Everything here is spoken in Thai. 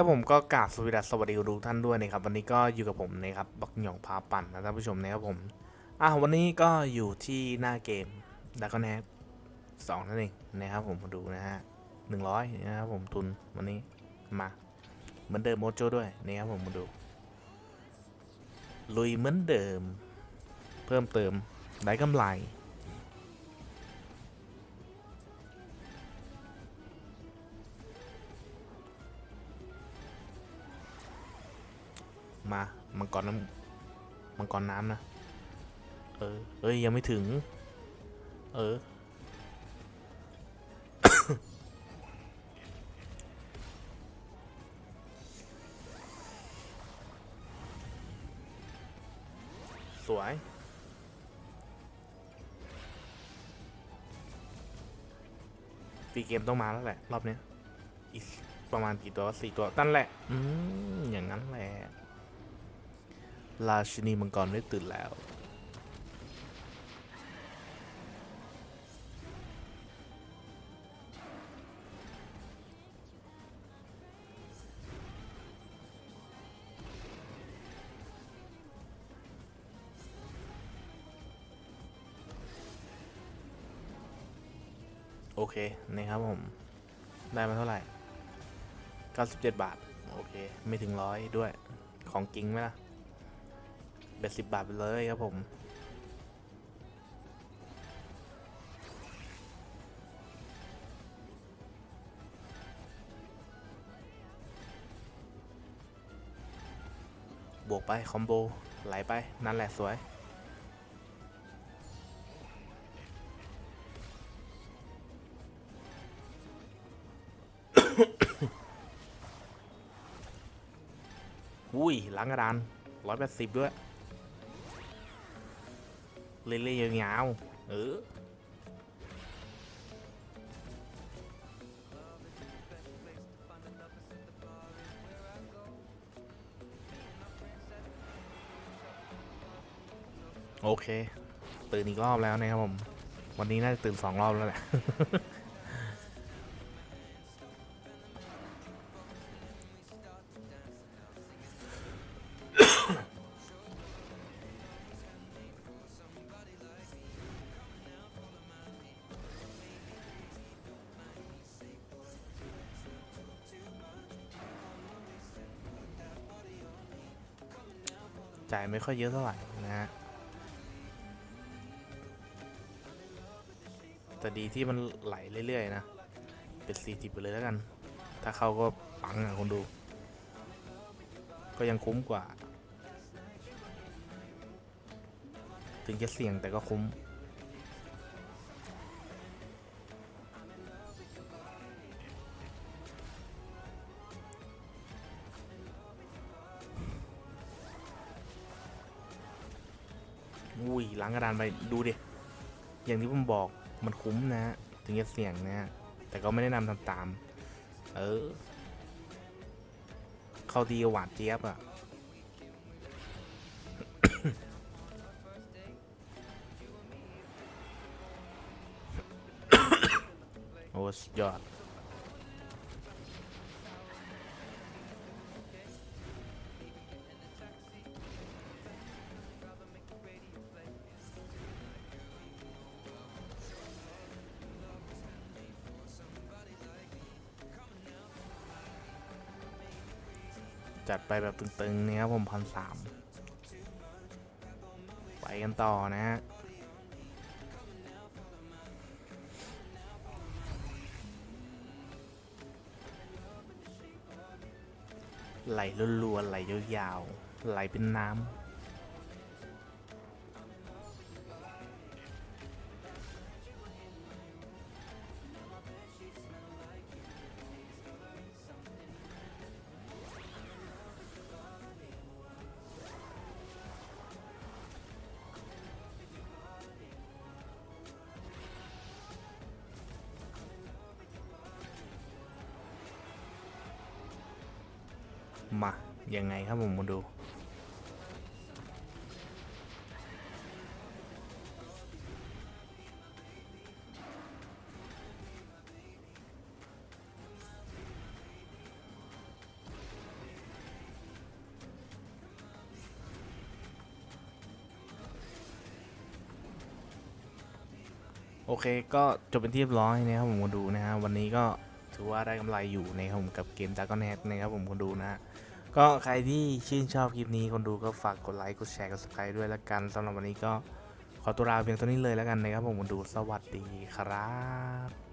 ครับผมก็กราบสวัสดีสวัสดีทุกท่านด้วยนะครับวันนี้ก็อยู่กับผมนะครับบักหยองพาปั่นนะท่านผู้ชมนะครับผมอะวันนี้ก็อยู่ที่หน้าเกมดักแนสองนั่นเองนะครับผมมาดูนะฮะหนึ่งร้อยนะครับผมทุนวันนี้มาเหมือนเดิมโมโจด้วยนะครับผมมาดู ลุยเหมือนเดิม เพิ่มเติมได้กำไร มามังกรน้ำมังกรน้ำนะ เออเอ้ยยังไม่ถึง เออ สวยฟีเกมต้องมาแล้วแหละ รอบนี้อีกประมาณกี่ตัวสี่ตัวนั่นแหละ อืมอย่างนั้นแหละ ราชินีมังกรได้ตื่นแล้ว โอเค นะครับผม ได้มาเท่าไหร่ 97 บาท โอเค ไม่ถึงร้อยด้วยของจริงไหมล่ะ เบ็ดสิบบาทไปเลยครับผมบวกไป คอมโบ ไหลไป นั่นแหละสวย อุ้ยหลังกระดานร้อยแปดสิบด้วย เล่ยๆยาวๆเออโอเค ตื่นอีกรอบแล้วนะครับผม วันนี้น่าจะตื่นสองรอบแล้วแหละ จ่ายไม่ค่อยเยอะเท่าไหร่นะฮะแต่ดีที่มันไหลเรื่อยๆนะ เป็นสี่สิบไปเลยแล้วกัน ถ้าเข้าก็ปังอะคนดู ก็ยังคุ้มกว่า ถึงจะเสี่ยงแต่ก็คุ้ม อุ้ยล้างกระดานไปดูดิอย่างที่ผมบอกมันคุ้มนะถึงจะเสี่ยงนะแต่ก็ไม่ได้นำทำตาม เออ เข้าดีหวานเจี๊ยบอะ่ะโอ้สุดยอด จัดไปแบบตึงๆเนี่ยครับผมพันสามไปกันต่อนะฮะไหลรัวๆไหลยาวๆไหลเป็นน้ำ มายังไงครับผมมาดู โอเคก็จบเป็นที่เรียบร้อยนะครับผมมาดูนะฮะวันนี้ก็ ถือว่าได้กำไรอยู่นะครับผมกับเกม Dragon Head นะครับผมคนดูนะฮะก็ใครที่ชื่นชอบคลิปนี้คนดูก็ฝากกดไลค์กดแชร์กด subscribe ด้วยละกันสำหรับวันนี้ก็ขอตัวลาเพียงเท่านี้เลยแล้วกันนะครับผมคนดูสวัสดีครับ